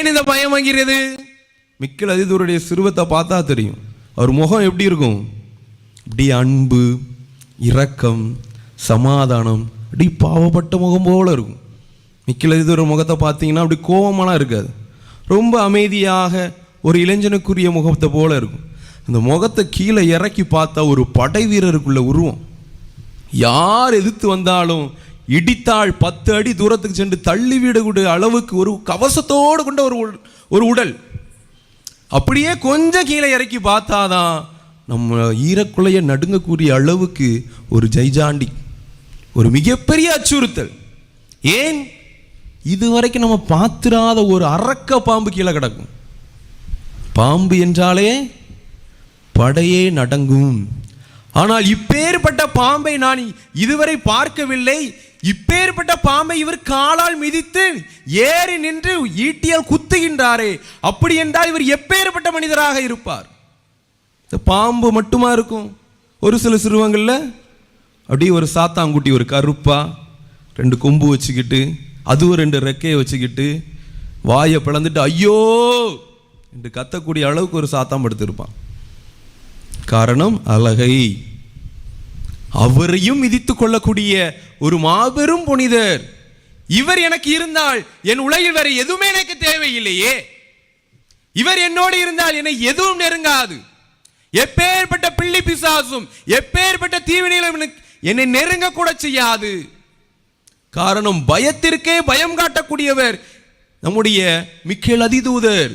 ஏன் இந்த பயம் வாங்கிறது? மிக்கல் அதிதூருடைய சிறுவத்தை பார்த்தா தெரியும். அவர் முகம் எப்படி இருக்கும்? இப்படி அன்பு இரக்கம் சமாதானம் அப்படி பாவப்பட்ட முகம் போல் இருக்கும். மிக்கல் அதிதூர முகத்தை பார்த்தீங்கன்னா அப்படி கோபமெல்லாம் இருக்காது. ரொம்ப அமைதியாக ஒரு இளைஞனுக்குரிய முகத்தை போல இருக்கும். அந்த முகத்தை கீழே இறக்கி பார்த்தா ஒரு படை வீரருக்குள்ள உருவம். யார் எதிர்த்து வந்தாலும் இடித்தாள் பத்து அடி தூரத்துக்கு சென்று தள்ளி விடக்கூடிய அளவுக்கு ஒரு கவசத்தோடு கொண்ட ஒரு உள்- ஒரு உடல். அப்படியே கொஞ்சம் கீழே இறக்கி பார்த்தாதான் நம்ம ஈரக்குலைய நடுங்கக்கூடிய அளவுக்கு ஒரு ஜெய்ஜாண்டி ஒரு மிகப்பெரிய அச்சுறுத்தல். ஏன்? இதுவரைக்கும் நம்ம பார்த்துடாத ஒரு அறக்க பாம்பு கீழே கிடக்கும். பாம்பு என்றாலே படையே நடங்கும். ஆனால் இப்பேற்பட்ட பாம்பை நான் இதுவரை பார்க்கவில்லை. இப்பேற்பட்ட பாம்பை இவர் காலால் மிதித்து ஏறி நின்று ஈட்டியால் குத்துகின்றாரே. அப்படி என்றால் இவர் எப்பேற்பட்ட மனிதராக இருப்பார்? இந்த பாம்பு மட்டுமா இருக்கும்? ஒரு சில சிறுவங்களில் அப்படியே ஒரு சாத்தாங்குட்டி ஒரு கருப்பா ரெண்டு கொம்பு வச்சுக்கிட்டு அதுவும் ரெண்டு ரெக்கையை வச்சுக்கிட்டு வாயை பிளந்துட்டு ஐயோ! என்று கத்தக்கூடிய அளவுக்கு ஒரு சாத்தாம் படுத்திருப்பான். காரணம் அழகை. அவரையும் மிதித்து கொள்ளக்கூடிய ஒரு மாபெரும் புனிதர். இவர் எனக்கு இருந்தால் என் உலகில் வேற எதுவுமே எனக்கு தேவையில்லையே. இவர் என்னோடு இருந்தால் என்னை எதுவும் நெருங்காது. எப்பேற்பட்ட பிள்ளி பிசாசும் எப்பேற்பட்ட தீவினையிலும் என்னை நெருங்க கூட செய்யாது. காரணம் பயத்திற்கே பயம் காட்டக்கூடியவர் நம்முடைய மிக்கேல் அதிதூதர்.